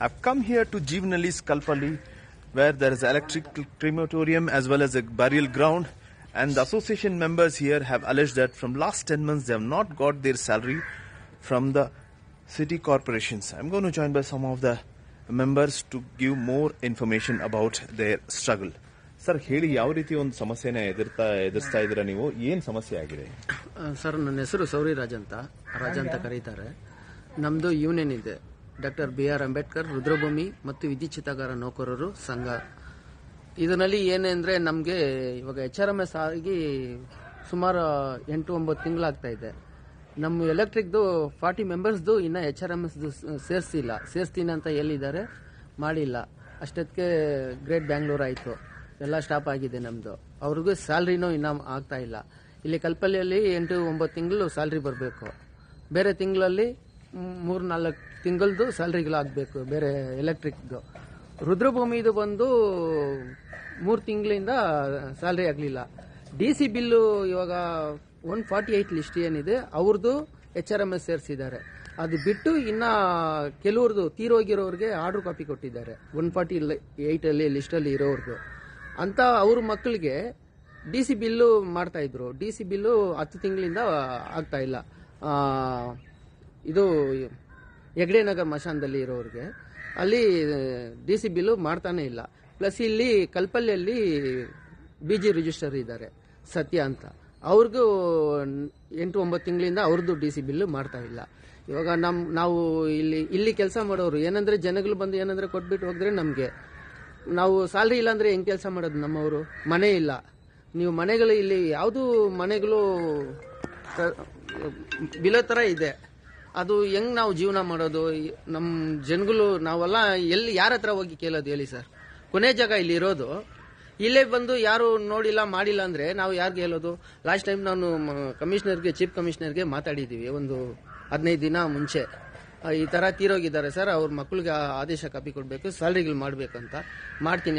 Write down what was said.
I've come here to Jeevanali's Kalpali, where there is electric crematorium as well as a burial ground. And the association members here have alleged that from last 10 months they have not got their salary from the city corporations. I'm going to join by some of the members to give more information about their struggle. Sir ಹೇಳಿ ಯಾವ ರೀತಿ ಒಂದು ಸಮಸ್ಯೆನ ಎದುರ್ತಾ ಎದುರಿಸ್ತಾ ಇದ್ದೀರಾ ನೀವು ಏನ್ ಸಮಸ್ಯೆ ಆಗಿದೆ ಸರ್ ನನ್ನ ಹೆಸರು ಸೌರಿ ರಾಜ್ ಅಂತ ರಾಜ ಅಂತ ಕರೀತಾರೆ ನಮ್ಮದು ಯೂನಿಯನ್ ಇದೆ ಡಾಕ್ಟರ್ ಬಿ ಆರ್ ಅಂಬೇಡ್ಕರ್, ರುದ್ರಭೂಮಿ ಮತ್ತು ವಿದ್ಯುಚ್ಛಿತಗಾರ ನೌಕರರು ಸಂಘ. ಇದರಲ್ಲಿ ಏನೆಂದ್ರೆ ನಮಗೆ ಇವಾಗ ಎಚ್ ಆರ್ ಎಂ ಎಸ್ ಆಗಿ ಸುಮಾರು ಎಂಟು ಒಂಬತ್ತು ತಿಂಗಳಾಗ್ತಾ ಇದೆ. ನಮ್ಮ ಎಲೆಕ್ಟ್ರಿಕ್ದು ಫಾರ್ಟಿ ಮೆಂಬರ್ಸ್ದು ಇನ್ನೂ ಎಚ್ ಆರ್ ಎಂ ಎಸ್ದು ಸೇರಿಸಿಲ್ಲ. ಸೇರಿಸ್ತೀನಿ ಅಂತ ಎಲ್ಲಿದ್ದಾರೆ? ಮಾಡಿಲ್ಲ. ಅಷ್ಟೊತ್ತಿಗೆ ಗ್ರೇಟ್ ಬ್ಯಾಂಗ್ಳೂರ್ ಆಯಿತು. ಎಲ್ಲ ಸ್ಟಾಪ್ ಆಗಿದೆ ನಮ್ಮದು ಅವ್ರಿಗೂ ಸ್ಯಾಲ್ರಿನೂ ಇನ್ನೂ ಆಗ್ತಾ ಇಲ್ಲ. ಇಲ್ಲಿ ಕಲ್ಪಲ್ಲಿಯಲ್ಲಿ ಎಂಟು ಒಂಬತ್ತು ತಿಂಗಳು ಸ್ಯಾಲ್ರಿ ಬರಬೇಕು. ಬೇರೆ ತಿಂಗಳಲ್ಲಿ ಮೂರು ನಾಲ್ಕು ತಿಂಗಳದು ಸ್ಯಾಲ್ರಿಗಳು ಆಗಬೇಕು ಬೇರೆ ಎಲೆಕ್ಟ್ರಿಕ್ದು. ರುದ್ರಭೂಮಿದು ಬಂದು ಮೂರು ತಿಂಗಳಿಂದ ಸ್ಯಾಲ್ರಿ ಆಗಲಿಲ್ಲ. ಡಿ ಸಿ ಬಿಲ್ಲು ಇವಾಗ ಒನ್ ಫಾರ್ಟಿ ಏಯ್ಟ್ ಲಿಸ್ಟ್ ಏನಿದೆ ಅವ್ರದ್ದು ಎಚ್ ಆರ್ ಎಂ ಎಸ್ ಸೇರಿಸಿದ್ದಾರೆ. ಅದು ಬಿಟ್ಟು ಇನ್ನ ಕೆಲವ್ರದ್ದು ತೀರೋಗಿರೋರಿಗೆ ಆರ್ಡರ್ ಕಾಪಿ ಕೊಟ್ಟಿದ್ದಾರೆ ಒನ್ ಫಾರ್ಟಿ ಏಯ್ಟಲ್ಲಿ ಲಿಸ್ಟಲ್ಲಿ ಇರೋರ್ದು. ಅಂತ ಅವ್ರ ಮಕ್ಕಳಿಗೆ ಡಿ ಸಿ ಬಿಲ್ಲು ಮಾಡ್ತಾಯಿದ್ರು ಡಿ ಸಿ ಬಿಲ್ಲು ಹತ್ತು ತಿಂಗಳಿಂದ ಆಗ್ತಾ ಇಲ್ಲ. ಆ, ಇದು ಹೆಗ್ಡೆ ನಗರ್ ಮಶಾನದಲ್ಲಿ ಇರೋರಿಗೆ. ಅಲ್ಲಿ ಡಿ ಸಿ ಬಿಲು ಮಾಡ್ತಾನೆ ಇಲ್ಲ. ಪ್ಲಸ್ ಇಲ್ಲಿ ಕಲ್ಪಲ್ಲಿಯಲ್ಲಿ ಬಿ ಜಿ ರಿಜಿಸ್ಟರ್ ಇದ್ದಾರೆ, ಸತ್ಯ ಅಂತ. ಅವ್ರಿಗೂ ಎಂಟು ಒಂಬತ್ತು ತಿಂಗಳಿಂದ ಅವ್ರದ್ದು ಡಿ ಸಿ ಬಿಲ್ಲು ಮಾಡ್ತಾ ಇಲ್ಲ. ಇವಾಗ ನಮ್, ನಾವು ಇಲ್ಲಿ ಇಲ್ಲಿ ಕೆಲಸ ಮಾಡೋರು, ಏನಂದ್ರೆ ಜನಗಳು ಬಂದು ಏನಂದ್ರೆ ಕೊಟ್ಬಿಟ್ಟು ಹೋಗಿದ್ರೆ ನಮಗೆ. ನಾವು ಸ್ಯಾಲ್ರಿ ಇಲ್ಲ ಅಂದ್ರೆ ಹೆಂಗ್ ಕೆಲಸ ಮಾಡೋದು ನಮ್ಮವರು? ಮನೆ ಇಲ್ಲ. ನೀವು ಮನೆಗಳು ಇಲ್ಲಿ, ಯಾವುದು ಮನೆಗಳು ಬಿಲೋ ತರ ಇದೆ. ಅದು ಹೆಂಗ್ ನಾವು ಜೀವನ ಮಾಡೋದು? ನಮ್ಮ ನಮ್ ಜನಗಳು ನಾವೆಲ್ಲ ಎಲ್ಲಿ ಯಾರ ಹತ್ರ ಹೋಗಿ ಕೇಳೋದು ಹೇಳಿ ಸರ್? ಕೊನೆ ಜಾಗ ಇಲ್ಲಿ ಇರೋದು. ಇಲ್ಲೇ ಬಂದು ಯಾರು ನೋಡಿಲ್ಲ, ಮಾಡಿಲ್ಲ ಅಂದ್ರೆ ನಾವು ಯಾರಿಗೆ ಹೇಳೋದು? ಲಾಸ್ಟ್ ಟೈಮ್ ನಾನು ಕಮಿಷನರ್ಗೆ, ಚೀಫ್ ಕಮಿಷನರ್ಗೆ ಮಾತಾಡಿದ್ದೀವಿ ಒಂದು ಹದಿನೈದು ದಿನ ಮುಂಚೆ. ಈ ತರ ತೀರೋಗಿದ್ದಾರೆ ಸರ್. ಅವ್ರ ಮಕ್ಕಳಿಗೆ ಆದೇಶ ಕಾಪಿ ಕೊಡಬೇಕು, ಸ್ಯಾಲ್ರಿಗಳು ಮಾಡಬೇಕು ಅಂತ ಮಾಡ್ತೀನಿ.